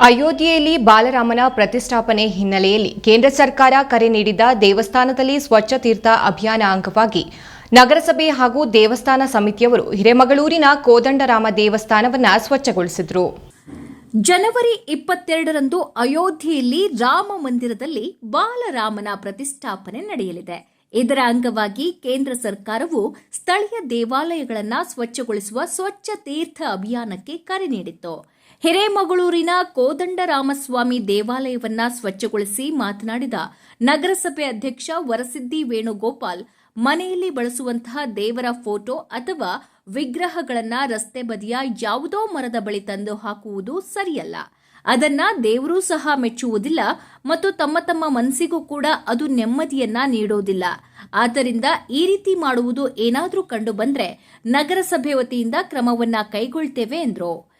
ಅಯೋಧ್ಯೆಯಲ್ಲಿ ಬಾಲರಾಮನ ಪ್ರತಿಷ್ಠಾಪನೆ ಹಿನ್ನೆಲೆಯಲ್ಲಿ ಕೇಂದ್ರ ಸರ್ಕಾರ ಕರೆ ನೀಡಿದ್ದ ದೇವಸ್ಥಾನದಲ್ಲಿ ಸ್ವಚ್ಛ ತೀರ್ಥ ಅಭಿಯಾನ ಅಂಗವಾಗಿ ನಗರಸಭೆ ಹಾಗೂ ದೇವಸ್ಥಾನ ಸಮಿತಿಯವರು ಹಿರೇಮಗಳೂರಿನ ಕೋದಂಡರಾಮ ದೇವಸ್ಥಾನವನ್ನು ಸ್ವಚ್ಛಗೊಳಿಸಿದರು. ಜನವರಿ ಇಪ್ಪತ್ತೆರಡರಂದು ಅಯೋಧ್ಯೆಯಲ್ಲಿ ರಾಮ ಮಂದಿರದಲ್ಲಿ ಬಾಲರಾಮನ ಪ್ರತಿಷ್ಠಾಪನೆ ನಡೆಯಲಿದೆ. ಇದರ ಅಂಗವಾಗಿ ಕೇಂದ್ರ ಸರ್ಕಾರವು ಸ್ಥಳೀಯ ದೇವಾಲಯಗಳನ್ನು ಸ್ವಚ್ಛಗೊಳಿಸುವ ಸ್ವಚ್ಛ ತೀರ್ಥ ಅಭಿಯಾನಕ್ಕೆ ಕರೆ ನೀಡಿತ್ತು. ಹಿರೇಮಗಳೂರಿನ ಕೋದಂಡರಾಮಸ್ವಾಮಿ ದೇವಾಲಯವನ್ನ ಸ್ವಚ್ಛಗೊಳಿಸಿ ಮಾತನಾಡಿದ ನಗರಸಭೆ ಅಧ್ಯಕ್ಷ ವರಸಿದ್ದಿ ವೇಣುಗೋಪಾಲ್, ಮನೆಯಲ್ಲಿ ಬಳಸುವಂತಹ ದೇವರ ಫೋಟೋ ಅಥವಾ ವಿಗ್ರಹಗಳನ್ನ ರಸ್ತೆ ಬದಿಯ ಯಾವುದೋ ಮರದ ಬಳಿ ತಂದು ಹಾಕುವುದು ಸರಿಯಲ್ಲ. ಅದನ್ನ ದೇವರೂ ಸಹ ಮೆಚ್ಚುವುದಿಲ್ಲ ಮತ್ತು ತಮ್ಮ ತಮ್ಮ ಮನಸ್ಸಿಗೂ ಕೂಡ ಅದು ನೆಮ್ಮದಿಯನ್ನ ನೀಡೋದಿಲ್ಲ. ಆದ್ದರಿಂದ ಈ ರೀತಿ ಮಾಡುವುದು ಏನಾದರೂ ಕಂಡು ಬಂದ್ರೆ ನಗರಸಭೆ ವತಿಯಿಂದ ಕ್ರಮವನ್ನ ಕೈಗೊಳ್ತೇವೆ ಎಂದರು.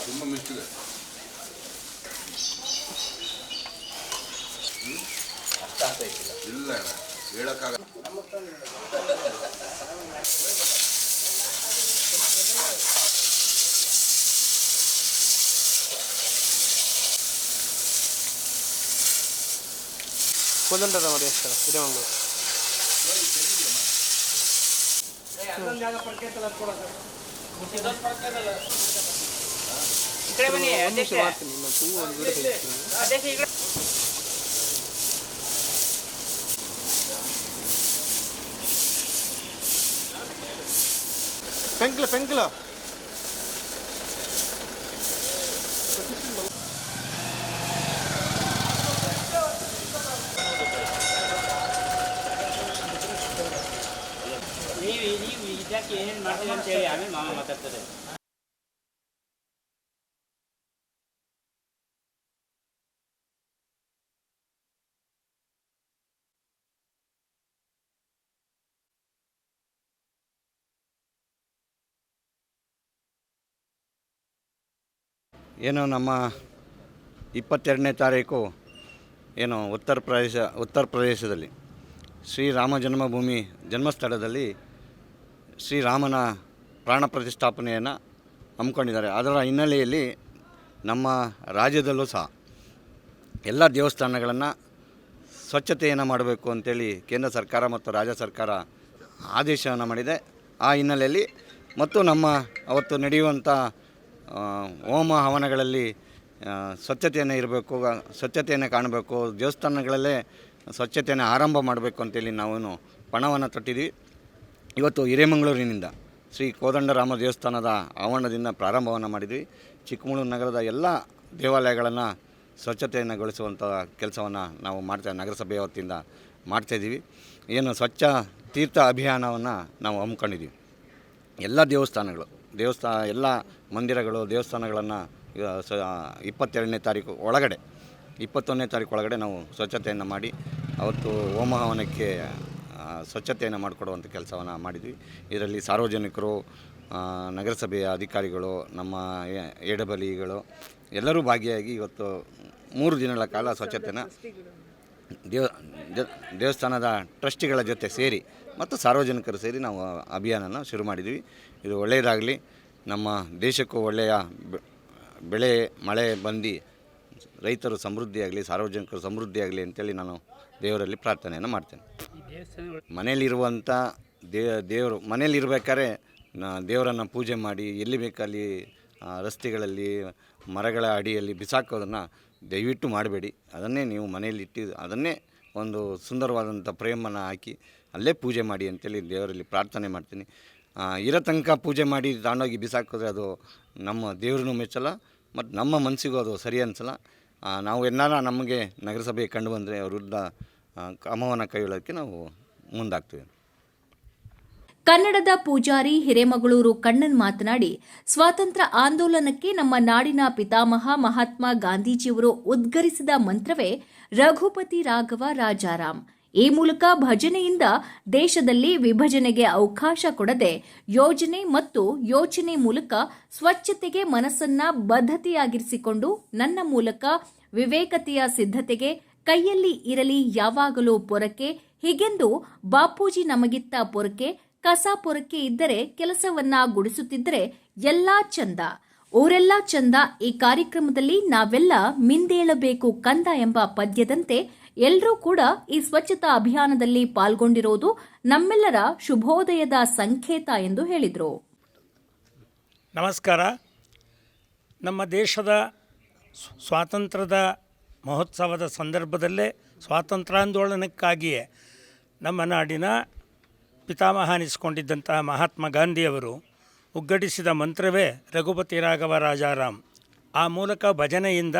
ತುಂಬ ಮಿಸ್ಟಿದೆ ಇಲ್ಲ ಅಣ್ಣ ಹೇಳಕ್ಕಾಗ ಮರಿ ದೇವಸ್ಥಾನ ಹಿರೇಮಂಗ್ಳೂರು. ಒಂದು ಮಾಡ್ತೀನಿ ನಾನು ಒಂದು ತೆಗಿತೀನಿ ಪೆಂಕ್ಲ ಪೆಂಕ್ಲ ನೀವು ನೀವು ಏನೇನು ಮಾಡ್ತೀವಿ ಅಂತ ಹೇಳಿ ಆಮೇಲೆ ಮಾಮ ಮಾತಾಡ್ತಾರೆ. ಏನು ನಮ್ಮ ಇಪ್ಪತ್ತೆರಡನೇ ತಾರೀಕು ಏನು ಉತ್ತರ ಪ್ರದೇಶ, ಉತ್ತರ ಪ್ರದೇಶದಲ್ಲಿ ಶ್ರೀರಾಮ ಜನ್ಮಭೂಮಿ ಜನ್ಮಸ್ಥಳದಲ್ಲಿ ಶ್ರೀರಾಮನ ಪ್ರಾಣ ಪ್ರತಿಷ್ಠಾಪನೆಯನ್ನು ಹಮ್ಮಿಕೊಂಡಿದ್ದಾರೆ. ಅದರ ಹಿನ್ನೆಲೆಯಲ್ಲಿ ನಮ್ಮ ರಾಜ್ಯದಲ್ಲೂ ಸಹ ಎಲ್ಲ ದೇವಸ್ಥಾನಗಳನ್ನು ಸ್ವಚ್ಛತೆಯನ್ನು ಮಾಡಬೇಕು ಅಂತೇಳಿ ಕೇಂದ್ರ ಸರ್ಕಾರ ಮತ್ತು ರಾಜ್ಯ ಸರ್ಕಾರ ಆದೇಶವನ್ನು ಮಾಡಿದೆ. ಆ ಹಿನ್ನೆಲೆಯಲ್ಲಿ ಮತ್ತು ನಮ್ಮ ಅವತ್ತು ನಡೆಯುವಂಥ ಹೋಮ ಹವನಗಳಲ್ಲಿ ಸ್ವಚ್ಛತೆಯನ್ನು ಇರಬೇಕು, ಸ್ವಚ್ಛತೆಯನ್ನು ಕಾಣಬೇಕು, ದೇವಸ್ಥಾನಗಳಲ್ಲೇ ಸ್ವಚ್ಛತೆಯನ್ನು ಆರಂಭ ಮಾಡಬೇಕು ಅಂತೇಳಿ ನಾವು ಪಣವನ್ನು ತೊಟ್ಟಿದ್ವಿ ಇವತ್ತು ಹಿರೇಮಂಗಳೂರಿನಿಂದ ಶ್ರೀ ಕೋದಂಡರಾಮ ದೇವಸ್ಥಾನದ ಆವರಣದಿಂದ ಪ್ರಾರಂಭವನ್ನು ಮಾಡಿದ್ವಿ. ಚಿಕ್ಕಮಗಳೂರು ನಗರದ ಎಲ್ಲ ದೇವಾಲಯಗಳನ್ನು ಸ್ವಚ್ಛತೆಯನ್ನುಗೊಳಿಸುವಂಥ ಕೆಲಸವನ್ನು ನಾವು ಮಾಡ್ತಾ ನಗರಸಭೆಯ ವತಿಯಿಂದ ಮಾಡ್ತಾಯಿದ್ದೀವಿ ಏನು ಸ್ವಚ್ಛ ತೀರ್ಥ ಅಭಿಯಾನವನ್ನು ನಾವು ಹಮ್ಮಿಕೊಂಡಿದ್ದೀವಿ ಎಲ್ಲ ದೇವಸ್ಥಾನಗಳು ದೇವಸ್ಥಾನ ಎಲ್ಲ ಮಂದಿರಗಳು, ದೇವಸ್ಥಾನಗಳನ್ನು ಇಪ್ಪತ್ತೆರಡನೇ ತಾರೀಕು ಒಳಗಡೆ, ಇಪ್ಪತ್ತೊಂದನೇ ತಾರೀಕು ಒಳಗಡೆ ನಾವು ಸ್ವಚ್ಛತೆಯನ್ನು ಮಾಡಿ, ಅವತ್ತು ಹೋಮ ಹವನಕ್ಕೆ ಸ್ವಚ್ಛತೆಯನ್ನು ಮಾಡಿಕೊಡುವಂಥ ಕೆಲಸವನ್ನು ಮಾಡಿದ್ವಿ. ಇದರಲ್ಲಿ ಸಾರ್ವಜನಿಕರು ನಗರಸಭೆಯ ಅಧಿಕಾರಿಗಳು, ನಮ್ಮ ಎಡಬಲಿಗಳು ಎಲ್ಲರೂ ಭಾಗಿಯಾಗಿ ಇವತ್ತು ಮೂರು ದಿನಗಳ ಕಾಲ ಸ್ವಚ್ಛತೆಯನ್ನು ದೇವ ದೇವಸ್ಥಾನದ ಟ್ರಸ್ಟಿಗಳ ಜೊತೆ ಸೇರಿ ಮತ್ತು ಸಾರ್ವಜನಿಕರು ಸೇರಿ ನಾವು ಅಭಿಯಾನನ ಶುರು ಮಾಡಿದ್ವಿ. ಇದು ಒಳ್ಳೆಯದಾಗಲಿ. ನಮ್ಮ ದೇಶಕ್ಕೂ ಒಳ್ಳೆಯ ಬೆಳೆ, ಮಳೆ ಬಂದು ರೈತರು ಸಮೃದ್ಧಿಯಾಗಲಿ, ಸಾರ್ವಜನಿಕರು ಸಮೃದ್ಧಿಯಾಗಲಿ ಅಂತೇಳಿ ನಾನು ದೇವರಲ್ಲಿ ಪ್ರಾರ್ಥನೆಯನ್ನು ಮಾಡ್ತೇನೆ. ಮನೆಯಲ್ಲಿರುವಂಥ ದೇ, ದೇವರು, ಮನೆಯಲ್ಲಿರ್ಬೇಕಾದ್ರೆ ನಾ- ದೇವರನ್ನು ಪೂಜೆ ಮಾಡಿ ಎಲ್ಲಿ ಬೇಕಲ್ಲಿ ರಸ್ತೆಗಳಲ್ಲಿ, ಮರಗಳ ಅಡಿಯಲ್ಲಿ ಬಿಸಾಕೋದನ್ನು ದಯವಿಟ್ಟು ಮಾಡಬೇಡಿ. ಅದನ್ನೇ ನೀವು ಮನೆಯಲ್ಲಿಟ್ಟು ಅದನ್ನೇ ಒಂದು ಸುಂದರವಾದಂಥ ಪ್ರೇಮನ್ನು ಹಾಕಿ ಅಲ್ಲೇ ಪೂಜೆ ಮಾಡಿ ಅಂತೇಳಿ ದೇವರಲ್ಲಿ ಪ್ರಾರ್ಥನೆ ಮಾಡ್ತೀನಿ. ಇರೋ ತನಕ ಪೂಜೆ ಮಾಡಿ ತಾಂಡೋಗಿ ಬಿಸಾಕಿದ್ರೆ ಅದು ನಮ್ಮ ದೇವ್ರನ್ನೂ ಮೆಚ್ಚಲ್ಲ ಮತ್ತು ನಮ್ಮ ಮನಸ್ಸಿಗೂ ಅದು ಸರಿ ಅನಿಸಲ್ಲ. ನಾವು ಎನ್ನಾರ ನಮಗೆ ನಗರಸಭೆ ಕಂಡು ಬಂದರೆ ಅವ್ರ ಕ್ರಮವನ್ನು ಕೈಗೊಳ್ಳೋಕ್ಕೆ ನಾವು ಮುಂದಾಗ್ತೀವಿ. ಕನ್ನಡದ ಪೂಜಾರಿ ಹಿರೇಮಗಳೂರು ಕಣ್ಣನ್ ಮಾತನಾಡಿ, ಸ್ವಾತಂತ್ರ್ಯ ಆಂದೋಲನಕ್ಕೆ ನಮ್ಮ ನಾಡಿನ ಪಿತಾಮಹ ಮಹಾತ್ಮ ಗಾಂಧೀಜಿಯವರು ಉದ್ಗರಿಸಿದ ಮಂತ್ರವೇ ರಘುಪತಿ ರಾಘವ ರಾಜಾರಾಮ್. ಈ ಮೂಲಕ ಭಜನೆಯಿಂದ ದೇಶದಲ್ಲಿ ವಿಭಜನೆಗೆ ಅವಕಾಶ ಕೊಡದೆ ಯೋಜನೆ ಮತ್ತು ಯೋಚನೆ ಮೂಲಕ ಸ್ವಚ್ಛತೆಗೆ ಮನಸ್ಸನ್ನ ಬದ್ಧತೆಯಾಗಿರಿಸಿಕೊಂಡು ನನ್ನ ಮೂಲಕ ವಿವೇಕತೆಯ ಸಿದ್ಧತೆಗೆ ಕೈಯಲ್ಲಿ ಇರಲಿ ಯಾವಾಗಲೂ ಪೊರಕೆ, ಹೀಗೆಂದು ಬಾಪೂಜಿ ನಮಗಿತ್ತ ಪೊರಕೆ, ಕಸ ಪೊರಕೆ ಇದ್ದರೆ ಕೆಲಸವನ್ನ ಗುಡಿಸುತ್ತಿದ್ದರೆ ಎಲ್ಲಾ ಚಂದ. ಊರೆಲ್ಲ ಚಂದ. ಈ ಕಾರ್ಯಕ್ರಮದಲ್ಲಿ ನಾವೆಲ್ಲ ಮಿಂದೇಳಬೇಕು ಕಂದ ಎಂಬ ಪದ್ಯದಂತೆ ಎಲ್ಲರೂ ಕೂಡ ಈ ಸ್ವಚ್ಛತಾ ಅಭಿಯಾನದಲ್ಲಿ ಪಾಲ್ಗೊಂಡಿರೋದು ನಮ್ಮೆಲ್ಲರ ಶುಭೋದಯದ ಸಂಕೇತ ಎಂದು ಹೇಳಿದರು. ನಮಸ್ಕಾರ. ನಮ್ಮ ದೇಶದ ಸ್ವಾತಂತ್ರ್ಯದ ಮಹೋತ್ಸವದ ಸಂದರ್ಭದಲ್ಲೇ ಸ್ವಾತಂತ್ರ್ಯಾಂದೋಲನಕ್ಕಾಗಿಯೇ ನಮ್ಮ ನಾಡಿನ ಪಿತಾಮಹ ಅನಿಸಿಕೊಂಡಿದ್ದಂತಹ ಮಹಾತ್ಮ ಗಾಂಧಿಯವರು ಉಗ್ಗಡಿಸಿದ ಮಂತ್ರವೇ ರಘುಪತಿ ರಾಘವ ರಾಜಾರಾಮ್. ಆ ಮೂಲಕ ಭಜನೆಯಿಂದ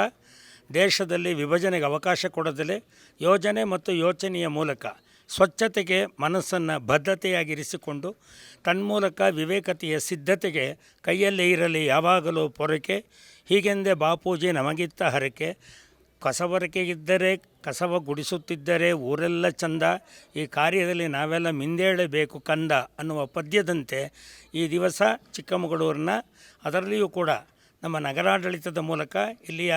ದೇಶದಲ್ಲಿ ವಿಭಜನೆಗೆ ಅವಕಾಶ ಕೊಡದಲೇ ಯೋಜನೆ ಮತ್ತು ಯೋಚನೆಯ ಮೂಲಕ ಸ್ವಚ್ಛತೆಗೆ ಮನಸ್ಸನ್ನು ಬದ್ಧತೆಯಾಗಿರಿಸಿಕೊಂಡು ತನ್ಮೂಲಕ ವಿವೇಕತೆಯ ಸಿದ್ಧತೆಗೆ ಕೈಯಲ್ಲೇ ಇರಲಿ ಯಾವಾಗಲೂ ಪೊರಕೆ ಹೀಗೆಂದೇ ಬಾಪೂಜಿ ನಮಗಿತ್ತ ಹರಕೆ ಕಸಬರಕೆಗಿದ್ದರೆ ಕಸವ ಗುಡಿಸುತ್ತಿದ್ದರೆ ಊರೆಲ್ಲ ಚಂದ, ಈ ಕಾರ್ಯದಲ್ಲಿ ನಾವೆಲ್ಲ ಮಿಂದೇಳಬೇಕು ಕಂದ ಅನ್ನುವ ಪದ್ಯದಂತೆ ಈ ದಿವಸ ಚಿಕ್ಕಮಗಳೂರಿನ ಅದರಲ್ಲಿಯೂ ಕೂಡ ನಮ್ಮ ನಗರಾಡಳಿತದ ಮೂಲಕ ಇಲ್ಲಿಯ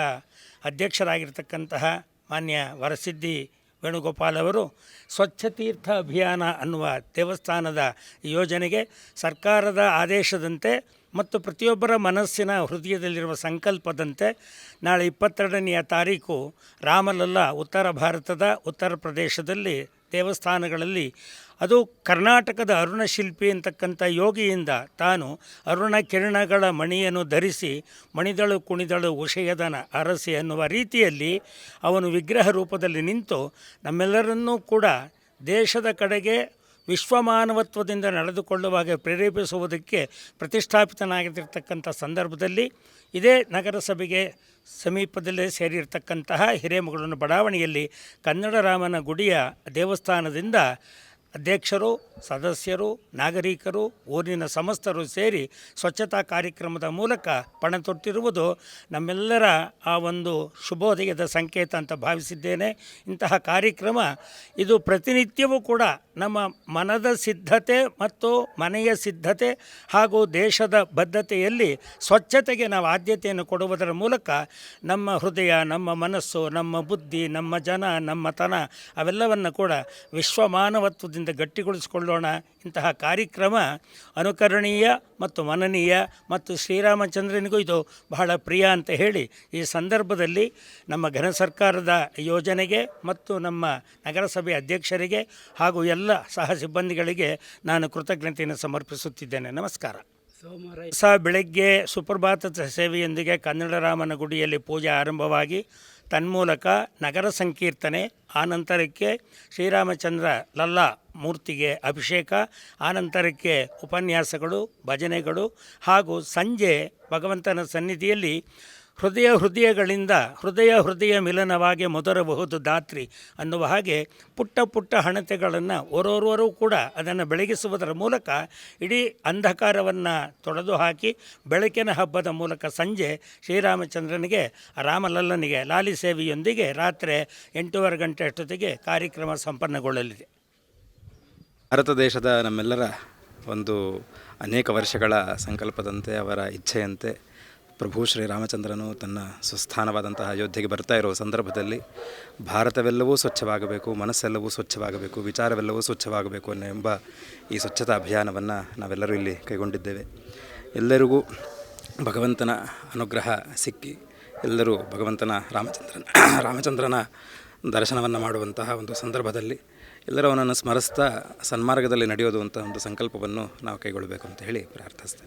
ಅಧ್ಯಕ್ಷರಾಗಿರ್ತಕ್ಕಂತಹ ಮಾನ್ಯ ವರಸಿದ್ಧಿ ವೇಣುಗೋಪಾಲ್ ಅವರು ಸ್ವಚ್ಛ ತೀರ್ಥ ಅಭಿಯಾನ ಅನ್ನುವ ದೇವಸ್ಥಾನದ ಯೋಜನೆಗೆ ಸರ್ಕಾರದ ಆದೇಶದಂತೆ ಮತ್ತು ಪ್ರತಿಯೊಬ್ಬರ ಮನಸ್ಸಿನ ಹೃದಯದಲ್ಲಿರುವ ಸಂಕಲ್ಪದಂತೆ ನಾಳೆ ಇಪ್ಪತ್ತೆರಡನೆಯ ತಾರೀಕು ರಾಮಲಲ್ಲ ಉತ್ತರ ಭಾರತದ ಉತ್ತರ ಪ್ರದೇಶದಲ್ಲಿ ದೇವಸ್ಥಾನಗಳಲ್ಲಿ. ಅದು ಕರ್ನಾಟಕದ ಅರುಣ ಶಿಲ್ಪಿ ಅಂತಕ್ಕಂಥ ಯೋಗಿಯಿಂದ ತಾನು ಅರುಣ ಕಿರಣಗಳ ಮಣಿಯನ್ನು ಧರಿಸಿ ಮಣಿದಳು ಕುಣಿದಳು ಉಷಯದನ ಅರಸಿ ಅನ್ನುವ ರೀತಿಯಲ್ಲಿ ಅವನು ವಿಗ್ರಹ ರೂಪದಲ್ಲಿ ನಿಂತು ನಮ್ಮೆಲ್ಲರನ್ನೂ ಕೂಡ ದೇಶದ ಕಡೆಗೆ ವಿಶ್ವಮಾನವತ್ವದಿಂದ ನಡೆದುಕೊಳ್ಳುವಾಗ ಪ್ರೇರೇಪಿಸುವುದಕ್ಕೆ ಪ್ರತಿಷ್ಠಾಪಿತನಾಗಿರ್ತಕ್ಕಂಥ ಸಂದರ್ಭದಲ್ಲಿ ಇದೇ ನಗರಸಭೆಗೆ ಸಮೀಪದಲ್ಲೇ ಸೇರಿರ್ತಕ್ಕಂತಹ ಹಿರೇಮಗಳೂರಿನ ಬಡಾವಣೆಯಲ್ಲಿ ಕನ್ನಡ ರಾಮನ ಗುಡಿಯ ದೇವಸ್ಥಾನದಿಂದ ಅಧ್ಯಕ್ಷರು, ಸದಸ್ಯರು, ನಾಗರಿಕರು, ಊರಿನ ಸಮಸ್ತರು ಸೇರಿ ಸ್ವಚ್ಛತಾ ಕಾರ್ಯಕ್ರಮದ ಮೂಲಕ ಪಣ ತೊಟ್ಟಿರುವುದು ನಮ್ಮೆಲ್ಲರ ಆ ಒಂದು ಶುಭೋದಯದ ಸಂಕೇತ ಅಂತ ಭಾವಿಸಿದ್ದೇನೆ. ಇಂತಹ ಕಾರ್ಯಕ್ರಮ ಇದು ಪ್ರತಿನಿತ್ಯವೂ ಕೂಡ ನಮ್ಮ ಮನದ ಸಿದ್ಧತೆ ಮತ್ತು ಮನೆಯ ಸಿದ್ಧತೆ ಹಾಗೂ ದೇಶದ ಬದ್ಧತೆಯಲ್ಲಿ ಸ್ವಚ್ಛತೆಗೆ ನಾವು ಆದ್ಯತೆಯನ್ನು ಕೊಡುವುದರ ಮೂಲಕ ನಮ್ಮ ಹೃದಯ, ನಮ್ಮ ಮನಸ್ಸು, ನಮ್ಮ ಬುದ್ಧಿ, ನಮ್ಮ ಜನ, ನಮ್ಮ ತನ ಅವೆಲ್ಲವನ್ನು ಕೂಡ ವಿಶ್ವಮಾನವತ್ವದಿಂದ ಗಟ್ಟಿಗೊಳಿಸಿಕೊಳ್ಳೋಣ. ಇಂತಹ ಕಾರ್ಯಕ್ರಮ ಅನುಕರಣೀಯ ಮತ್ತು ಮನನೀಯ ಮತ್ತು ಶ್ರೀರಾಮಚಂದ್ರನಿಗೂ ಇದು ಬಹಳ ಪ್ರಿಯ ಅಂತ ಹೇಳಿ ಈ ಸಂದರ್ಭದಲ್ಲಿ ನಮ್ಮ ಘನ ಸರ್ಕಾರದ ಯೋಜನೆಗೆ ಮತ್ತು ನಮ್ಮ ನಗರಸಭೆ ಅಧ್ಯಕ್ಷರಿಗೆ ಹಾಗೂ ಎಲ್ಲ ಸಹ ಸಿಬ್ಬಂದಿಗಳಿಗೆ ನಾನು ಕೃತಜ್ಞತೆಯನ್ನು ಸಮರ್ಪಿಸುತ್ತಿದ್ದೇನೆ. ನಮಸ್ಕಾರ. ಸಹ ಬೆಳಗ್ಗೆ ಸುಪ್ರಭಾತ ಸೇವೆಯೊಂದಿಗೆ ಕನ್ನಡರಾಮನ ಗುಡಿಯಲ್ಲಿ ಪೂಜೆ ಆರಂಭವಾಗಿ ತನ್ಮೂಲಕ ನಗರ ಸಂಕೀರ್ತನೆ ಆನಂತರಕ್ಕೆ ಶ್ರೀರಾಮಚಂದ್ರ ಲಲ್ಲಾ ಮೂರ್ತಿಗೆ ಅಭಿಷೇಕ ಆನಂತರಕ್ಕೆ ಉಪನ್ಯಾಸಗಳು, ಭಜನೆಗಳು ಹಾಗೂ ಸಂಜೆ ಭಗವಂತನ ಸನ್ನಿಧಿಯಲ್ಲಿ ಹೃದಯ ಹೃದಯಗಳಿಂದ ಹೃದಯ ಹೃದಯ ಮಿಲನವಾಗಿ ಮೊದರಬಹುದು ದಾತ್ರಿ ಅನ್ನುವ ಹಾಗೆ ಪುಟ್ಟ ಪುಟ್ಟ ಹಣತೆಗಳನ್ನು ಓರೋರ್ವರೂ ಕೂಡ ಅದನ್ನು ಬೆಳಗಿಸುವುದರ ಮೂಲಕ ಇಡೀ ಅಂಧಕಾರವನ್ನು ತೊಡೆದು ಹಾಕಿ ಬೆಳಕಿನ ಹಬ್ಬದ ಮೂಲಕ ಸಂಜೆ ಶ್ರೀರಾಮಚಂದ್ರನಿಗೆ, ರಾಮಲಲ್ಲನಿಗೆ, ಲಾಲಿ ಸೇವೆಯೊಂದಿಗೆ ರಾತ್ರಿ ಎಂಟೂವರೆ ಗಂಟೆ ಅಷ್ಟೊತ್ತಿಗೆ ಕಾರ್ಯಕ್ರಮ ಸಂಪನ್ನಗೊಳ್ಳಲಿದೆ. ಭಾರತ ದೇಶದ ನಮ್ಮೆಲ್ಲರ ಒಂದು ಅನೇಕ ವರ್ಷಗಳ ಸಂಕಲ್ಪದಂತೆ, ಅವರ ಇಚ್ಛೆಯಂತೆ ಪ್ರಭು ಶ್ರೀರಾಮಚಂದ್ರನು ತನ್ನ ಸುಸ್ಥಾನವಾದಂತಹ ಅಯೋಧ್ಯೆಗೆ ಬರ್ತಾ ಇರುವ ಸಂದರ್ಭದಲ್ಲಿ ಭಾರತವೆಲ್ಲವೂ ಸ್ವಚ್ಛವಾಗಬೇಕು, ಮನಸ್ಸೆಲ್ಲವೂ ಸ್ವಚ್ಛವಾಗಬೇಕು, ವಿಚಾರವೆಲ್ಲವೂ ಸ್ವಚ್ಛವಾಗಬೇಕು ಅನ್ನೋ ಎಂಬ ಈ ಸ್ವಚ್ಛತಾ ಅಭಿಯಾನವನ್ನು ನಾವೆಲ್ಲರೂ ಇಲ್ಲಿ ಕೈಗೊಂಡಿದ್ದೇವೆ. ಎಲ್ಲರಿಗೂ ಭಗವಂತನ ಅನುಗ್ರಹ ಸಿಕ್ಕಿ ಎಲ್ಲರೂ ಭಗವಂತನ ರಾಮಚಂದ್ರನ ರಾಮಚಂದ್ರನ ದರ್ಶನವನ್ನು ಮಾಡುವಂತಹ ಒಂದು ಸಂದರ್ಭದಲ್ಲಿ ಎಲ್ಲರೂ ಅವನನ್ನು ಸ್ಮರಿಸ್ತಾ ಸನ್ಮಾರ್ಗದಲ್ಲಿ ನಡೆಯೋದು ಅಂತ ಒಂದು ಸಂಕಲ್ಪವನ್ನು ನಾವು ಕೈಗೊಳ್ಳಬೇಕು ಅಂತ ಹೇಳಿ ಪ್ರಾರ್ಥಿಸ್ತೇನೆ.